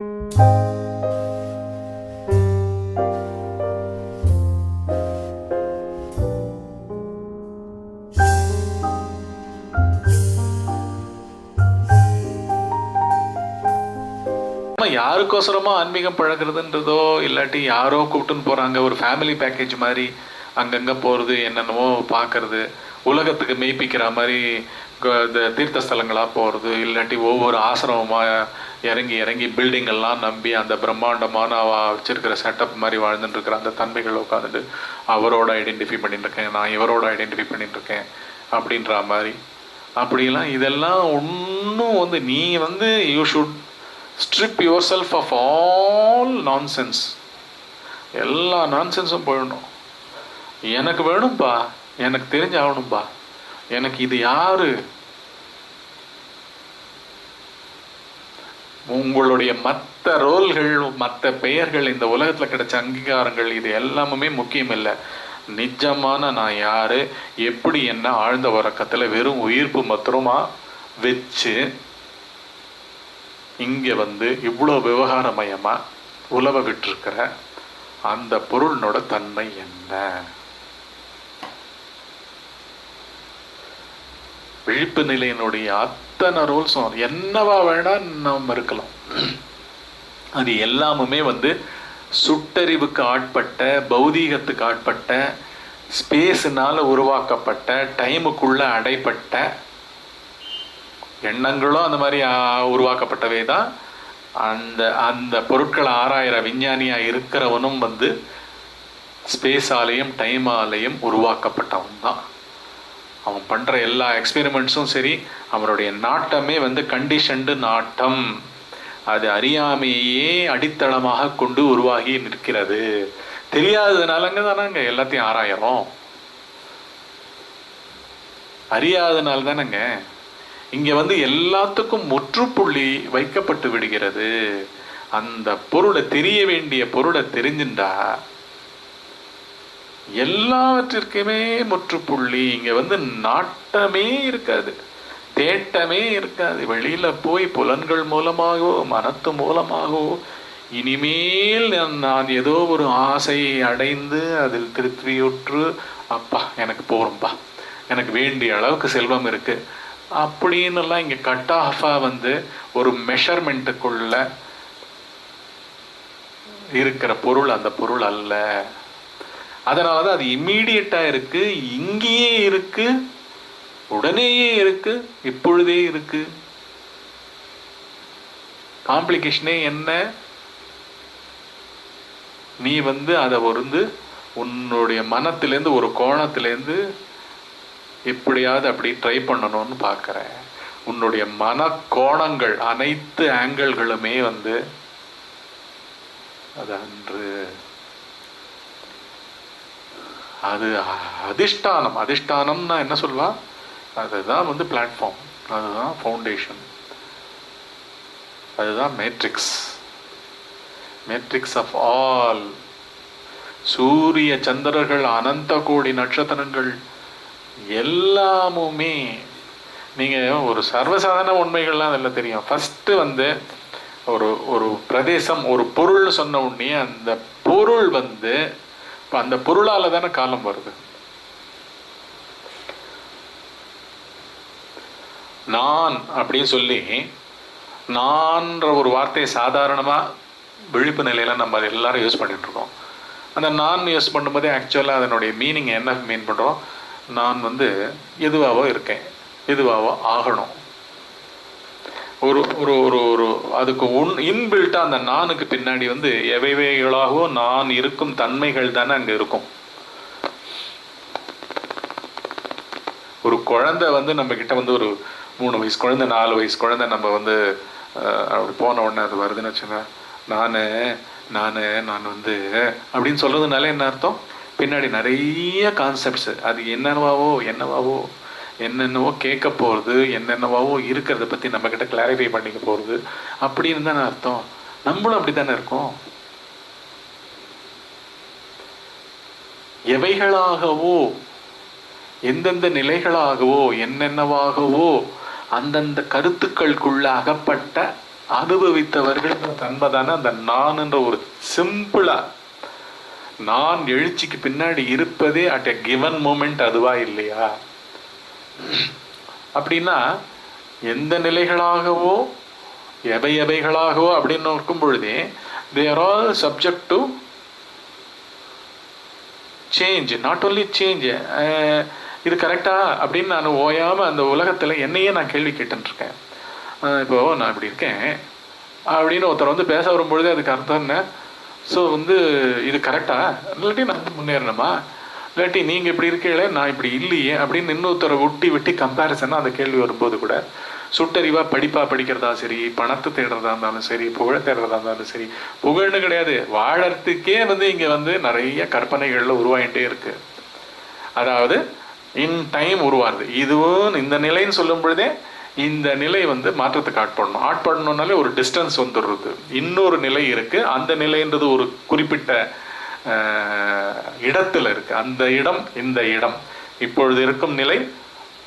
யாருக்கோசரமா ஆன்மீகம் பழகுறதுன்றதோ இல்லாட்டி யாரோ கூப்பிட்டுன்னு போறாங்க ஒரு ஃபேமிலி பேக்கேஜ் மாதிரி அங்கங்க போறது என்னென்னவோ பார்க்கறது உலகத்துக்கு மெய்ப்பிக்கிற மாதிரி இந்த தீர்த்த ஸ்தலங்களா போறது இல்லாட்டி ஒவ்வொரு ஆசிரமமா இறங்கி இறங்கி பில்டிங்கெல்லாம் நம்பி அந்த பிரம்மாண்டமான வச்சுருக்கிற வச்சிருக்கிற செட்டப் மாதிரி வாழ்ந்துட்டுருக்கிற அந்த தன்மைகள் உட்காந்துட்டு அவரோட ஐடென்டிஃபை பண்ணிட்டுருக்கேன் நான் இவரோட ஐடென்டிஃபை பண்ணிட்டுருக்கேன் அப்படின்ற மாதிரி. அப்படிலாம் இதெல்லாம் ஒன்றும் வந்து நீ வந்து you should strip yourself off all nonsense எல்லா நான்சென்ஸும் போயிடணும். எனக்கு வேணும்பா எனக்கு தெரிஞ்சு எனக்கு இது யாரு? உங்களுடைய மற்ற ரோல்கள் மற்ற பெயர்கள் இந்த உலகத்துல கிடைச்ச அங்கீகாரங்கள் இது எல்லாமே முக்கியம் இல்லை நிஜமான நான் யாரு? எப்படி என்ன ஆழ்ந்த உறக்கத்துல வெறும் உயிர்ப்பு மாத்திரமா வச்சு இங்க வந்து இவ்வளோ விவகாரமயமா உலவ விட்டிருக்கிற அந்த பொருளினோட தன்மை என்ன? விழிப்பு நிலையினுடைய அத்தனை ரோல்ஸும் என்னவா வேணா நம்ம இருக்கலாம். அது எல்லாமுமே வந்து சுட்டறிவுக்கு ஆட்பட்ட பௌதீகத்துக்கு ஆட்பட்ட ஸ்பேஸினால உருவாக்கப்பட்ட டைமுக்குள்ள அடைப்பட்ட எண்ணங்களும் அந்த மாதிரி உருவாக்கப்பட்டவை தான் அந்த அந்த பொருட்களை ஆராயிற விஞ்ஞானியாக இருக்கிறவனும் வந்து ஸ்பேஸாலையும் டைமாலையும் உருவாக்கப்பட்டவன் தான். அவன் பண்ற எல்லா எக்ஸ்பெரிமெண்ட்ஸும் சரி அவனுடைய நாட்டமே வந்து கண்டிஷன்டு நாட்டம். அது அறியாமையே அடித்தளமாக கொண்டு உருவாகி நிற்கிறது. தெரியாததுனாலங்க தானங்க எல்லாத்தையும் ஆராயறோம். அறியாதனால தானங்க. இங்கே வந்து எல்லாத்துக்கும் முற்றுப்புள்ளி வைக்கப்பட்டு விடுகிறது. அந்த பொருளை தெரிய வேண்டிய பொருளை தெரிஞ்சுட்டா எல்லாவற்றிற்குமே முற்றுப்புள்ளி. இங்கே வந்து நாட்டமே இருக்காது. தேட்டமே இருக்காது. வெளியில் போய் புலன்கள் மூலமாகவோ மனத்து மூலமாகவோ இனிமேல் நான் ஏதோ ஒரு ஆசையை அடைந்து அதில் திருப்தியுற்று அப்பா எனக்கு போகிறோம்ப்பா எனக்கு வேண்டிய அளவுக்கு செல்வம் இருக்குது அப்படின்னுலாம் இங்கே கட் ஆஃபாக வந்து ஒரு மெஷர்மெண்ட்டுக்குள்ள இருக்கிற பொருள் அந்த பொருள் அல்ல. அதனால தான் அது இம்மீடியட்டாக இருக்கு இங்கேயே இருக்கு உடனேயே இருக்கு இப்பொழுதே இருக்கு. காம்ப்ளிகேஷனே என்ன? நீ வந்து அதை வந்து உன்னுடைய மனத்திலேருந்து ஒரு கோணத்திலேருந்து எப்படியாவது அப்படி ட்ரை பண்ணணும்னு பார்க்குற உன்னுடைய மன கோணங்கள் அனைத்து ஆங்கிள்களுமே வந்து அது அன்று அது அதிஷ்டானம். அதிஷ்டானம்னா என்ன சொல்வா அதுதான் வந்து பிளாட்ஃபார்ம் அதுதான் ஃபவுண்டேஷன் அதுதான் மேட்ரிக்ஸ் மேட்ரிக்ஸ் ஆஃப் ஆல் சூரிய சந்திரர்கள் அனந்த கோடி நட்சத்திரங்கள் எல்லாமுமே நீங்கள் ஒரு சர்வசாதாரண உண்மைகள்லாம் அதில் தெரியும். ஃபஸ்ட்டு வந்து ஒரு ஒரு பிரதேசம் ஒரு பொருள்னு சொன்ன உடனே அந்த பொருள் வந்து இப்போ அந்த பொருளால் தானே காலம் வருது. நான் அப்படின்னு சொல்லி நான்ற ஒரு வார்த்தையை சாதாரணமாக விழிப்பு நிலையில் நம்ம அதை எல்லாரும் யூஸ் பண்ணிகிட்ருக்கோம் அந்த நான் யூஸ் பண்ணும்போதே ஆக்சுவலாக அதனுடைய மீனிங் என்ன மீன் பண்ணுறோம் நான் வந்து எதுவாகவோ இருக்கேன். எதுவாகவோ ஆகணும். ஒரு ஒரு ஒரு ஒரு அதுக்கு உன் இன்பில்ட்டா அந்த நானுக்கு பின்னாடி வந்து எவைவைகளாகவும் நான் இருக்கும் தன்மைகள் தானே அங்க இருக்கும். ஒரு குழந்தை வந்து நம்ம கிட்ட வந்து ஒரு மூணு வயசு குழந்தை நாலு வயசு குழந்தை நம்ம வந்து அஹ், அப்படி போன உடனே அது வருதுன்னு வச்சுங்க நானு நானு நான் வந்து அப்படின்னு சொல்றதுனால என்ன அர்த்தம்? பின்னாடி நிறைய கான்செப்ட்ஸு அது என்னவாவோ என்னவாவோ என்னென்னவோ கேட்க போகிறது என்னென்னவாவோ இருக்கிறத பற்றி நம்ம கிட்ட கிளாரிஃபை பண்ணிக்க போகிறது அப்படின்னு தானே அர்த்தம். நம்மளும் அப்படி தானே இருக்கோம்? எவைகளாகவோ எந்தெந்த நிலைகளாகவோ என்னென்னவாகவோ அந்தந்த கருத்துக்களுக்குள்ள அகப்பட்ட அனுபவித்தவர்கள் தன்மைதானே அந்த நான்ன்ற ஒரு சிம்பிளா நான் எழுச்சிக்கு பின்னாடி இருப்பதே அட் எ கிவன் மூமெண்ட் அதுவா இல்லையா? அப்படின்னா எந்த நிலைகளாகவோ எவை எவைகளாகவோ அப்படின்னு இருக்கும் பொழுதே they are all subject to change not only change இது கரெக்டா அப்படின்னு நான் ஓயாமல் அந்த உலகத்தில் என்னையே நான் கேள்வி கேட்டுருக்கேன் இருக்கேன் இப்போ நான் இப்படி இருக்கேன் அப்படின்னு ஒருத்தர் வந்து பேச வரும்பொழுது அதுக்கு அர்த்தம் என்ன? ஸோ வந்து இது கரெக்டா இல்லாட்டி நான் முன்னேறணுமா? இல்லாட்டி நீங்கள் இப்படி இருக்கீங்களே நான் இப்படி இல்லையே அப்படின்னு இன்னொருத்தரை ஒட்டி வெட்டி கம்பேரிசனாக அந்த கேள்வி வரும்போது கூட சுட்டறிவாக படிப்பாக படிக்கிறதா சரி பணத்தை தேடுறதா இருந்தாலும் சரி புகழ் தேடுறதா இருந்தாலும் சரி புகழ்னு கிடையாது. வாழறதுக்கே வந்து இங்கே வந்து நிறைய கற்பனைகளில் உருவாகிட்டே இருக்கு. அதாவது இன் டைம் உருவாருது இதுவும் இந்த நிலைன்னு சொல்லும் பொழுதே இந்த நிலை வந்து மாற்றத்துக்கு ஆட்படணும் ஆட்படணும்னாலே ஒரு டிஸ்டன்ஸ் வந்துடுறது. இன்னொரு நிலை இருக்குது அந்த நிலைன்றது ஒரு குறிப்பிட்ட இடத்துல இருக்கு. அந்த இடம் இந்த இடம். இப்பொழுது இருக்கும் நிலை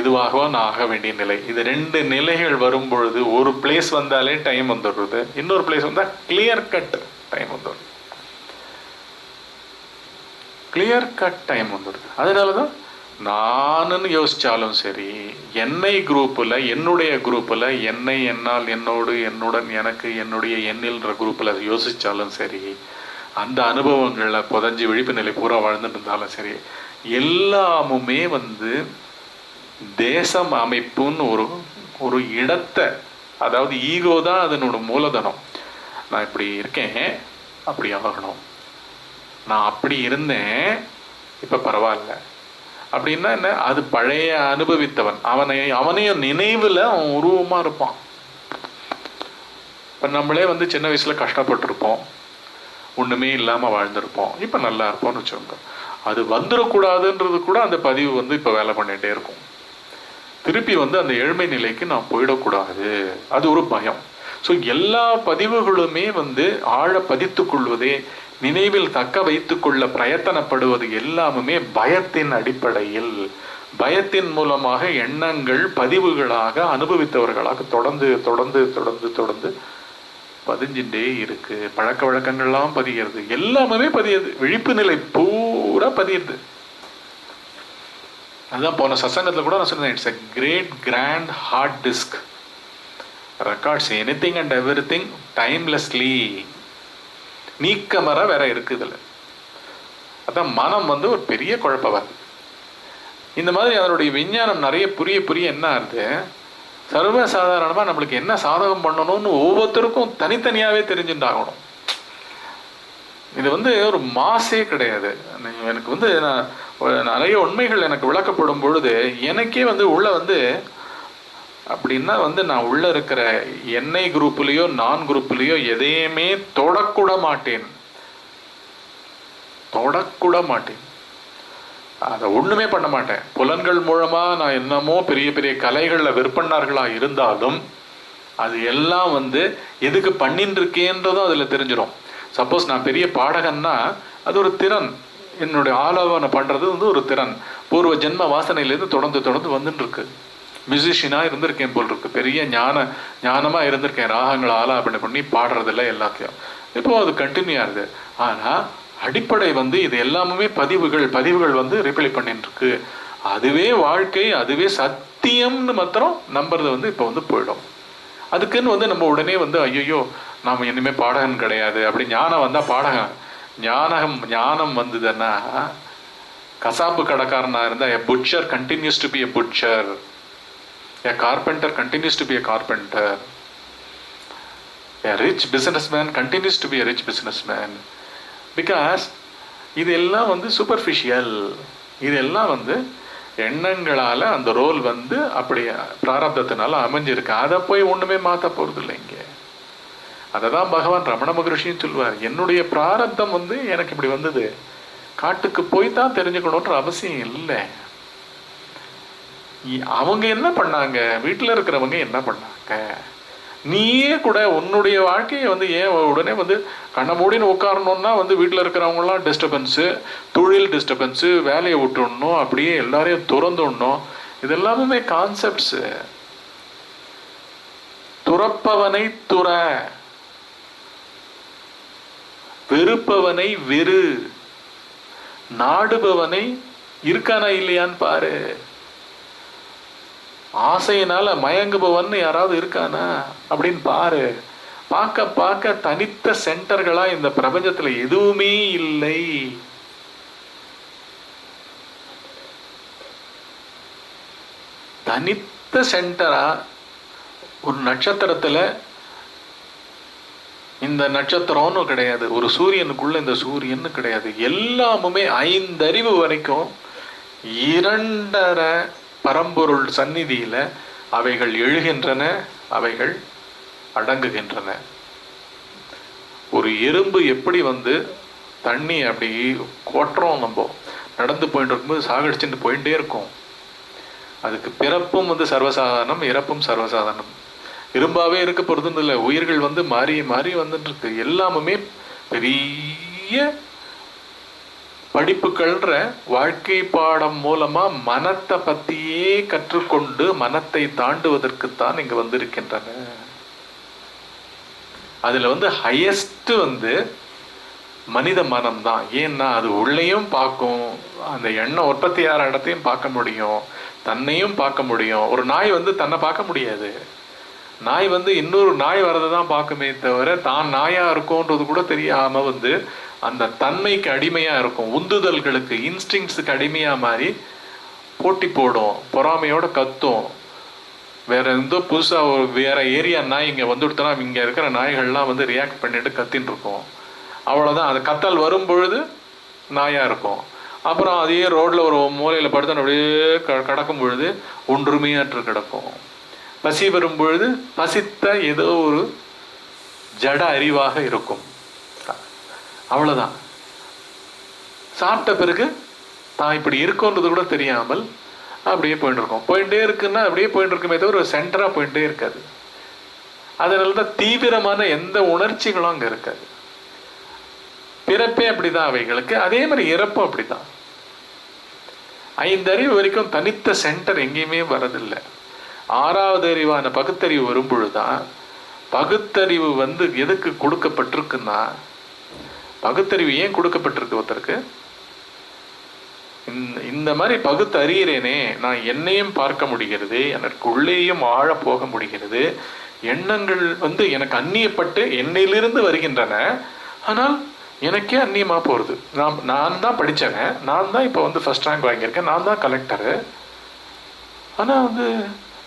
இதுவாகவோ நான் ஆக வேண்டிய நிலை. இது ரெண்டு நிலைகள் வரும் பொழுது ஒரு பிளேஸ் வந்தாலே டைம் வந்துடுறது. இன்னொரு பிளேஸ் வந்தால் கிளியர் கட் டைம் வந்துடுது கிளியர் கட் டைம் வந்துடுது. அதனால தான் நானுன்னு யோசிச்சாலும் சரி என்னை குரூப்பில் என்னுடைய குரூப்பில் என்னை என்னால் என்னோடு என்னுடன் எனக்கு என்னுடைய எண்ணில்ன்ற குரூப்பில் யோசிச்சாலும் சரி அந்த அனுபவங்களில் புதஞ்சு விழிப்பு நிலை பூரா வாழ்ந்துட்டு இருந்தாலும் சரி எல்லாமுமே வந்து தேசம் அமைப்புன்னு ஒரு ஒரு இடத்தை அதாவது ஈகோ தான் அதனோட மூலதனம். நான் இப்படி இருக்கேன் அப்படி ஆகணும். நான் அப்படி இருந்தேன் இப்போ பரவாயில்ல. அப்படின்னா என்ன? அது பழைய அனுபவித்தவன். அவனை அவனையும் நினைவுல அவன் உருவமா இருப்பான். இப்ப நம்மளே வந்து சின்ன வயசுல கஷ்டப்பட்டிருப்போம். ஒண்ணுமே இல்லாம வாழ்ந்திருப்போம். இப்ப நல்லா இருப்போம்னு வச்சுக்கோங்க. அது வந்துடக்கூடாதுன்றது கூட அந்த பதிவு வந்து இப்ப வேலை பண்ணிட்டே இருக்கும். திருப்பி வந்து அந்த ஏழ்மை நிலைக்கு நான் போயிடக்கூடாது. அது ஒரு பயம். ஸோ எல்லா பதிவுகளுமே வந்து ஆழ பதித்துக் கொள்வதே நினைவில் தக்க வைத்து கொள்ள பிரயத்தனப்படுவது எல்லாமுமே பயத்தின் அடிப்படையில். பயத்தின் மூலமாக எண்ணங்கள் பதிவுகளாக அனுபவித்தவர்களாக தொடர்ந்து தொடர்ந்து தொடர்ந்து தொடர்ந்து பதிஞ்சுட்டே இருக்கு. பழக்க வழக்கங்கள்லாம் பதிகிறது. எல்லாமே பதியுது விழிப்பு நிலை பூரா பதியுது அதான் போன சசங்கத்தில் கூட நான் சொன்னேன் it's a great grand hard disk records anything and everything timelessly நீக்கமர வேற இருக்குது இதுல. அதான் மனம் வந்து ஒரு பெரிய குழப்பவர் இந்த மாதிரி அதனுடைய விஞ்ஞானம் நிறைய புரிய புரிய என்ன ஆகுது? சர்வசாதாரணமாக நம்மளுக்கு என்ன சாதகம் பண்ணணும்னு ஒவ்வொருத்தருக்கும் தனித்தனியாகவே தெரிஞ்சுட்டாகணும் இது வந்து ஒரு மாசே கிடையாது. எனக்கு வந்து நான் நிறைய உண்மைகள் எனக்கு விளக்கப்படும் பொழுது எனக்கே வந்து உள்ள வந்து அப்படின்னா வந்து நான் உள்ள இருக்கிற என்னை குரூப்லேயோ நான் குரூப்லேயோ எதையுமே தொடக்கூட மாட்டேன். தொடக்கூட மாட்டேன். அதை ஒண்ணுமே பண்ண மாட்டேன். புலன்கள் மூலமா நான் என்னமோ பெரிய பெரிய கலைகளில் விற்பனார்களா இருந்தாலும் அது எல்லாம் வந்து எதுக்கு பண்ணின்னு இருக்கேன்றதும் அதில் தெரிஞ்சிடும் சப்போஸ் நான் பெரிய பாடகன்னா அது ஒரு திறன். என்னுடைய ஆலோசனை பண்ணுறது வந்து ஒரு திறன். பூர்வ ஜென்ம வாசனையிலேருந்து தொடர்ந்து தொடர்ந்து வந்துட்டு இருக்கு மியூசிஷியனாக இருந்திருக்கேன் போல் இருக்கு. பெரிய ஞான ஞானமாக இருந்திருக்கேன். ராகங்களை ஆலாபனை பண்ணி பாடுறதில்ல எல்லாத்தையும். இப்போ அது கண்டினியூ ஆகுது. ஆனால் அடிப்படை வந்து இது எல்லாமே பதிவுகள் பதிவுகள் வந்து ரிப்ளை பண்ணிட்டு இருக்கு அதுவே வாழ்க்கை அதுவே சத்தியம்னு மாத்திரம் நம்புறது வந்து இப்போ வந்து போயிடும். அதுக்குன்னு வந்து நம்ம உடனே வந்து ஐயோ நாம் இனிமேல் பாடகன் கிடையாது. அப்படி ஞானம் வந்தால் பாடகன். ஞானம் ஞானம் வந்ததுன்னா கசாப்பு கடைக்காரனாக இருந்தால் a butcher continues to be a butcher a carpenter continues to be a carpenter a rich businessman continues to be a rich businessman because இதெல்லாம் வந்து சூப்பர்ஃபிஷியல் இதெல்லாம் வந்து எண்ணங்களால் அந்த ரோல் வந்து அப்படி பிராரப்தத்தினால அமைஞ்சிருக்கு. அதை போய் ஒன்றுமே மாற்ற போகிறது இல்லை இங்கே. அதை தான் பகவான் ரமண மகரிஷியும் சொல்லுவார் என்னுடைய பிராரப்தம் வந்து எனக்கு இப்படி வந்தது. காட்டுக்கு போய் தான் தெரிஞ்சுக்கணுன்ற அவசியம் இல்லை. இ- அவங்க என்ன பண்ணாங்க? வீட்டில் இருக்கிறவங்க என்ன பண்ணாங்க? நீயே கூட உன்னுடைய வாழ்க்கையை வந்து ஏன் உடனே வந்து கண்ண மூடின்னு உட்காரணும்னா வந்து வீட்டில் இருக்கிறவங்கலாம் டிஸ்டர்பன்ஸு தொழில் டிஸ்டர்பன்ஸு வேலையை விட்டுடணும் அப்படியே எல்லாரையும் துறந்துடணும். இதெல்லாமே கான்செப்ட்ஸு துறப்பவனை துற வெறுப்பவனை வெறு நாடுபவனை இருக்கானா இல்லையான்னு பாரு. ஆசையினால மயங்குபவன் யாராவது இருக்கானா? அப்படின்னு பாரு. பார்க்க பார்க்க தனித்த சென்டர்களா இந்த பிரபஞ்சத்துல எதுவுமே இல்லை. தனித்த சென்டரா? ஒரு நட்சத்திரத்துல இந்த நட்சத்திரம்னு கிடையாது. ஒரு சூரியனுக்குள்ள இந்த சூரியன்னு கிடையாது. எல்லாமுமே ஐந்தறிவு வரைக்கும் இரண்டரை பரம்பொருள் சந்நிதியில் அவைகள் எழுகின்றன அவைகள் அடங்குகின்றன. ஒரு எறும்பு எப்படி வந்து தண்ணி அப்படி கொட்டுறோம் நம்ம? நடந்து போயிட்டு இருக்கும்போது சாகடிச்சுட்டு போயிட்டே இருக்கும். அதுக்கு பிறப்பும் வந்து சர்வசாதாரணம் இறப்பும் சர்வசாதாரணம். இரும்பாவே இருக்க பொறுத்துன்னு இல்லை. உயிர்கள் வந்து மாறி மாறி வந்துட்டு இருக்கு. எல்லாமுமே பெரிய படிப்புகள்ன்ற வாழ்க்கை பாடம் மூலமா மனத்தை பத்தியே கற்றுக்கொண்டு மனத்தை தாண்டுவதற்குத்தான் இங்க வந்திருக்கின்றன. அதுல வந்து ஹையஸ்ட் வந்து மனித மனம் தான். ஏன்னா அது உள்ளேயும் பார்க்கும். அந்த எண்ணம் உற்பத்தி ஆகிற இடத்தையும் பார்க்க முடியும். தன்னையும் பார்க்க முடியும். ஒரு நாய் வந்து தன்னை பார்க்க முடியாது. நாய் வந்து இன்னொரு நாய் வரதை தான் பார்க்குமே தவிர தான் நாயா இருக்கோன்றது கூட தெரியாம வந்து அந்த தன்மைக்கு அடிமையாக இருக்கும். உந்துதல்களுக்கு இன்ஸ்டிங்ஸுக்கு அடிமையாக மாறி போட்டி போடும். பொறாமையோட கத்தும். வேற எந்த புதுசாக ஒரு வேற ஏரியா நாய் இங்கே வந்துடுத்தனா இங்கே இருக்கிற நாய்கள்லாம் வந்து ரியாக்ட் பண்ணிட்டு கத்தின்னு இருக்கும். அவ்வளோதான் அது கத்தல் வரும் பொழுது நாயாக இருக்கும். அப்புறம் அதே ரோட்டில் ஒரு மூலையில் படுத்து அப்படியே க- கடக்கும் பொழுது ஒன்றுமையாற்று கிடக்கும். பசி வரும் பொழுது பசித்த ஏதோ ஒரு ஜட அறிவாக இருக்கும். அவ்வளோதான் சாப்பிட்ட பிறகு தான் இப்படி இருக்கோன்றது கூட தெரியாமல் அப்படியே போயிட்டு இருக்கோம் போயிட்டே இருக்குன்னா அப்படியே போயிட்டு இருக்குமே தவிர ஒரு சென்டரா போயிட்டே இருக்காது. அதனால தான் தீவிரமான எந்த உணர்ச்சிகளும் அங்கே இருக்காது. பிறப்பே அப்படிதான் அவைகளுக்கு. அதே மாதிரி இறப்பும் அப்படிதான். ஐந்து அறிவு வரைக்கும் தனித்த சென்டர் எங்கேயுமே வரதில்லை. ஆறாவது அறிவான பகுத்தறிவு வரும்பொழுதுதான் பகுத்தறிவு வந்து எதுக்கு கொடுக்கப்பட்டிருக்குன்னா பகுத்தறிவு ஏன் கொடுக்கப்பட்டிருக்கு ஒருத்தருக்கு? இந்த மாதிரி பகுத்து அறிகிறேனே நான் என்னையும் பார்க்க முடிகிறது எனக்கு உள்ளேயும் ஆழ போக முடிகிறது எண்ணங்கள் வந்து எனக்கு அந்நியப்பட்டு என்னையிலிருந்து வருகின்றன ஆனால் எனக்கே அந்நியமா போறது. நான் நான் தான் படித்தவன் நான் தான் இப்போ வந்து ஃபர்ஸ்ட் ரேங்க் வாங்கியிருக்கேன் நான் தான் கலெக்டரு ஆனால் வந்து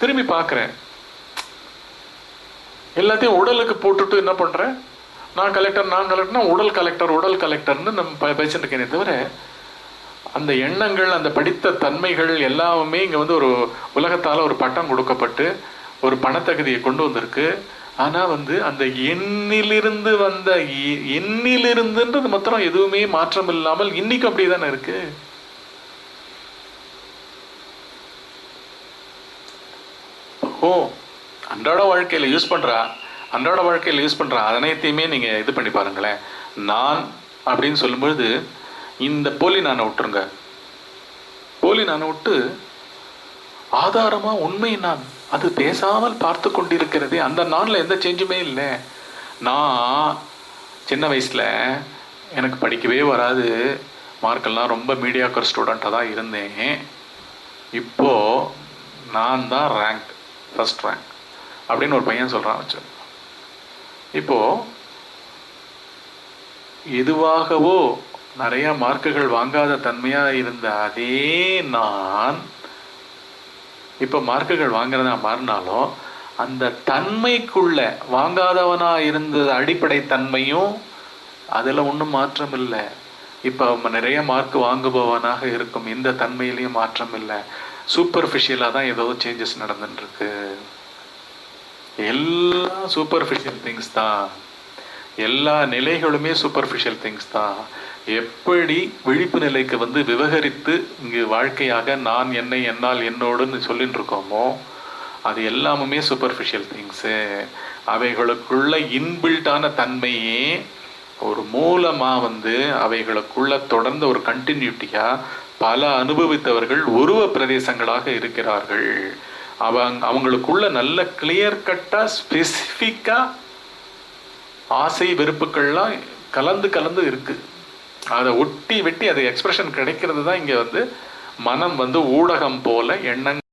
திரும்பி பார்க்குறேன். எல்லாத்தையும் உடலுக்கு போட்டுட்டு என்ன பண்றேன் நான் கலெக்டர் நான் கலெக்டர்னா உடல் கலெக்டர் உடல் கலெக்டர்னு நம்ம ப- பேசிட்டு இருக்கேனே தவிர அந்த எண்ணங்கள் அந்த படித்த தன்மைகள் எல்லாமே இங்கே வந்து ஒரு உலகத்தால் ஒரு பட்டம் கொடுக்கப்பட்டு ஒரு பணத்தகுதியை கொண்டு வந்திருக்கு. ஆனால் வந்து அந்த எண்ணிலிருந்து வந்த எண்ணிலிருந்துன்றது மாத்திரம் எதுவுமே மாற்றம் இல்லாமல் இன்னைக்கு அப்படி தானே இருக்கு? ஓ அன்றாட வாழ்க்கையில் யூஸ் பண்ணுறா அன்றாட வாழ்க்கையில் யூஸ் பண்ணுற அனைத்தையுமே நீங்கள் இது பண்ணி பாருங்களேன். நான் அப்படின்னு சொல்லும்பொழுது இந்த போலி நானை விட்டுருங்க. போலி நானை விட்டு ஆதாரமாக உண்மை நான் அது பேசாமல் பார்த்து கொண்டிருக்கிறதே அந்த நாளில் எந்த சேஞ்சுமே இல்லை. நான் சின்ன வயசில் எனக்கு படிக்கவே வராது. மார்க்கெல்லாம் ரொம்ப மீடியாக்கர் ஸ்டூடெண்ட்டாக தான் இருந்தேன். இப்போது நான் தான் ரேங்க் ஃபஸ்ட் ரேங்க் அப்படின்னு ஒரு பையன் சொல்கிறான் வச்சு இப்போ எதுவாகவோ நிறைய மார்க்குகள் வாங்காத தன்மையா இருந்த அதே நான் இப்போ மார்க்குகள் வாங்குறதா மாறினாலும் அந்த தன்மைக்குள்ள வாங்காதவனா இருந்த அடிப்படை தன்மையும் அதுல ஒன்றும் மாற்றம் இல்லை. இப்போ நிறைய மார்க் வாங்குபவனாக இருக்கும் இந்த தன்மையிலையும் மாற்றம் இல்லை. சூப்பர்ஃபிஷியலா தான் ஏதோ சேஞ்சஸ் நடந்துட்டு இருக்கு எல்லாம் சூப்பர்ஃபிஷியல் திங்ஸ் தான். எல்லா நிலைகளுமே சூப்பர்ஃபிஷியல் திங்ஸ் தான். எப்படி விழிப்பு நிலைக்கு வந்து விவகரித்து இங்கு வாழ்க்கையாக நான் என்னை என்னால் என்னோடுன்னு சொல்லிட்டு இருக்கோமோ அது எல்லாமுமே சூப்பர்ஃபிஷியல் திங்ஸு அவைகளுக்குள்ள இன்பில்ட்டான தன்மையே ஒரு மூலமாக வந்து அவைகளுக்குள்ள தொடர்ந்த ஒரு கண்டினியூட்டியாக பல அனுபவித்தவர்கள் உருவ பிரதேசங்களாக இருக்கிறார்கள். அவங்க அவங்களுக்குள்ள நல்ல கிளியர் கட்டாக ஸ்பெசிஃபிக்காக ஆசை வெறுப்புகள்லாம் கலந்து கலந்து இருக்கு. அதை ஒட்டி வெட்டி அது எக்ஸ்பிரஷன் கிடைக்கிறது தான் இங்கே வந்து மனம் வந்து ஊடகம் போல எண்ணங்கள்